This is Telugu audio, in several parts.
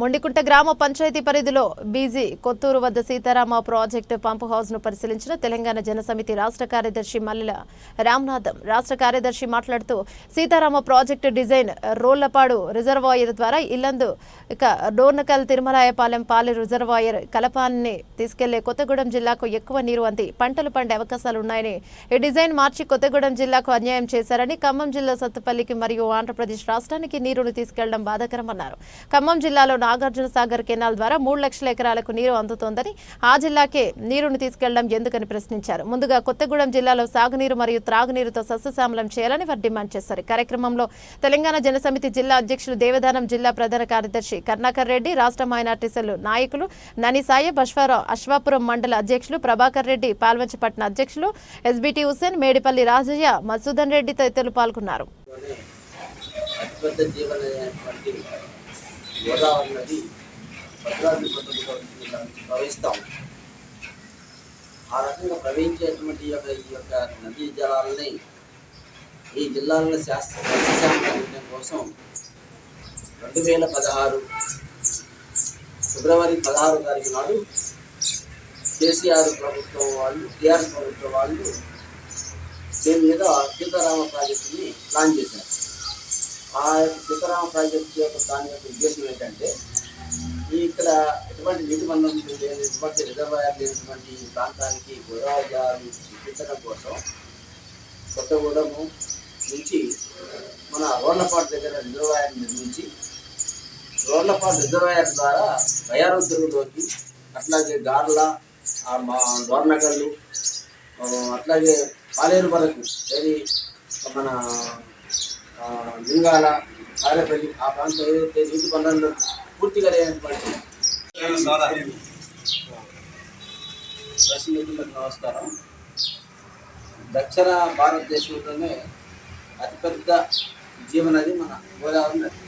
మొండికుంట గ్రామ పంచాయతీ పరిధిలో బీజీ కొత్తూరు వద్ద సీతారామ ప్రాజెక్టు పంపు హౌస్ను పరిశీలించిన తెలంగాణ జనసమితి రాష్ట్ర కార్యదర్శి మల్లెల రామనాథం. రాష్ట్ర కార్యదర్శి మాట్లాడుతూ Sitarama project design Rollapadu reservoir ద్వారా ఇల్లందు ఇక డోర్నకల్ తిరుమలాయపాలెం పాలి రిజర్వాయర్ కలపాన్ని తీసుకెళ్ళే కొత్తగూడెం జిల్లాకు ఎక్కువ నీరు అంది. పంటలు పండే అవకాశాలు ఉన్నాయని ఈ డిజైన్ మార్చి కొత్తగూడెం జిల్లాకు అన్యాయం చేశారని ఖమ్మం జిల్లా సత్తుపల్లికి మరియు ఆంధ్రప్రదేశ్ రాష్ట్రానికి నీరును తీసుకెళ్ళడం బాధాకరమన్నారు. ఖమ్మం జిల్లాలో నాగార్జున సాగర్ కెనాల్ ద్వారా మూడు లక్షల ఎకరాలకు నీరు అందుతోందని ఆ జిల్లాకే నీరును తీసుకెళ్ళడం ఎందుకని ప్రశ్నించారు. ముందుగా కొత్తగూడెం జిల్లాలో సాగునీరు మరియు త్రాగునీరుతో సస్యశ్యామలం చేయాలని వారు డిమాండ్ చేశారు. కార్యక్రమంలో తెలంగాణ జనసమితి జిల్లా అధ్యక్షులు దేవదానం జిల్లా ప్రధాన కార్యదర్శి కర్ణాకర్ రెడ్డి రాష్ట్ర మైనార్టీ సెల్ నాయకులు ననిసాయి బష్వారావు అశ్వాపురం మండల అధ్యక్షులు ప్రభాకర్ రెడ్డి పాల్వంచపట్నం అధ్యక్షులు ఎస్బిటి హుసేన్ మేడిపల్లి రాజయ్య మసూదన్ రెడ్డి తదితరులు పాల్గొన్నారు. లోనే అతిపెద్ద జీవన అయినటువంటి గోదావరి నది భద్రాద్రి కొత్తగూడెం జిల్లా ఆ రకంగా ప్రవహించేటువంటి యొక్క ఈ యొక్క నదీ జలాలని ఈ జిల్లాలలో శాస్త్ర సస్యశామలం కోసం రెండు వేల పదహారు ఫిబ్రవరి పదహారు తారీఖు నాడు కేసీఆర్ ప్రభుత్వం వాళ్ళు టీఆర్ఎస్ ప్రభుత్వం వాళ్ళు దీని మీద సీతారామ ప్రాజెక్టుని ప్లాన్ చేశారు. ఆ యొక్క సీతారామ ప్రాజెక్టు యొక్క దాని యొక్క ఉద్దేశం ఏంటంటే ఇక్కడ ఎటువంటి నీటి మండలం లేని ఎటువంటి రిజర్వాయర్ లేనటువంటి ప్రాంతానికి గోదావరి చూపించడం కోసం కొత్తగూడెము నుంచి మన రోడ్లపాటు దగ్గర రిజర్వాయర్ నిర్మించి రోడ్లపాటు రిజర్వాయర్ ద్వారా బయారం చెరువులోకి అట్లాగే గార్ల మా డోర్నగల్లు అట్లాగే పాలేరు వరకు అది మన లింగాల పారేపల్లి ఆ ప్రాంతం ఏదైతే నీటి బంధంలో పూర్తిగా లేనటువంటి ప్రశ్నితులకు నమస్కారం. దక్షిణ భారతదేశంలోనే అతిపెద్ద జీవనది మన గోదావరి నది.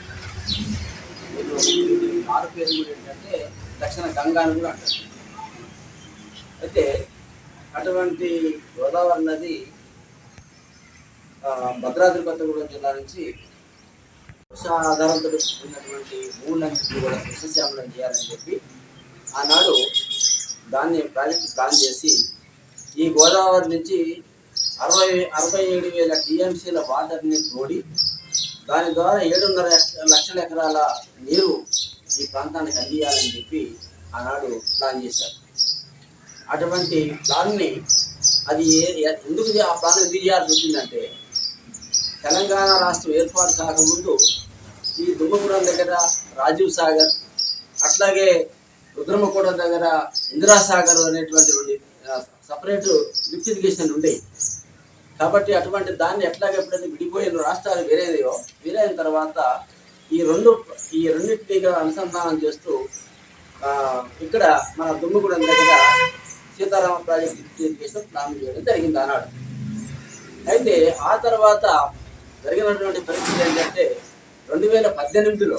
వీళ్ళు పేరు కూడా ఏంటంటే దక్షిణ గంగా అని కూడా అంటారు. అయితే అటువంటి గోదావరి నది భద్రాద్రి కొత్తగూడెం జిల్లా నుంచి వర్ష ఆధారంతో ఉన్నటువంటి భూములన్నింటినీ కూడా సస్యశ్యామలం చేయాలని చెప్పి ఆనాడు దాన్ని ప్రాజెక్ట్ ప్లాన్ చేసి ఈ గోదావరి నుంచి అరవై అరవై ఏడు వేల టీఎంసీల వాటర్ని తోడి దాని ద్వారా ఏడున్నర లక్షల ఎకరాల నీరు ఈ ప్రాంతానికి అందియాలని చెప్పి ఆనాడు ప్లాన్ చేశారు. అటువంటి ప్లాన్ని అది ఏ- ఎందుకు ఆ ప్లాన్ ఎందుకు చేయాల్సి వచ్చిందంటే తెలంగాణ రాష్ట్రం ఏర్పాటు కాకముందు ఈ దుమ్మగూడెం దగ్గర రాజీవ్ సాగర్ అట్లాగే రుద్రమగూడెం దగ్గర ఇందిరాసాగర్ అనేటువంటి రెండు సపరేట్ లిఫ్ట్ ఇరిగేషన్ ఉండేవి. కాబట్టి అటువంటి దాన్ని ఎట్లాగ ఎప్పుడైతే విడిపోయిన రాష్ట్రాలు వేరేయో వేరైన తర్వాత ఈ రెండు ఈ రెండింటినీ అనుసంధానం చేస్తూ ఇక్కడ మన దుమ్మగూడెం దగ్గర Sitarama project lift irrigation plan చేయడం జరిగింది అన్నాడు అయితే ఆ తర్వాత జరిగినటువంటి పరిస్థితి ఏంటంటే రెండు వేల పద్దెనిమిదిలో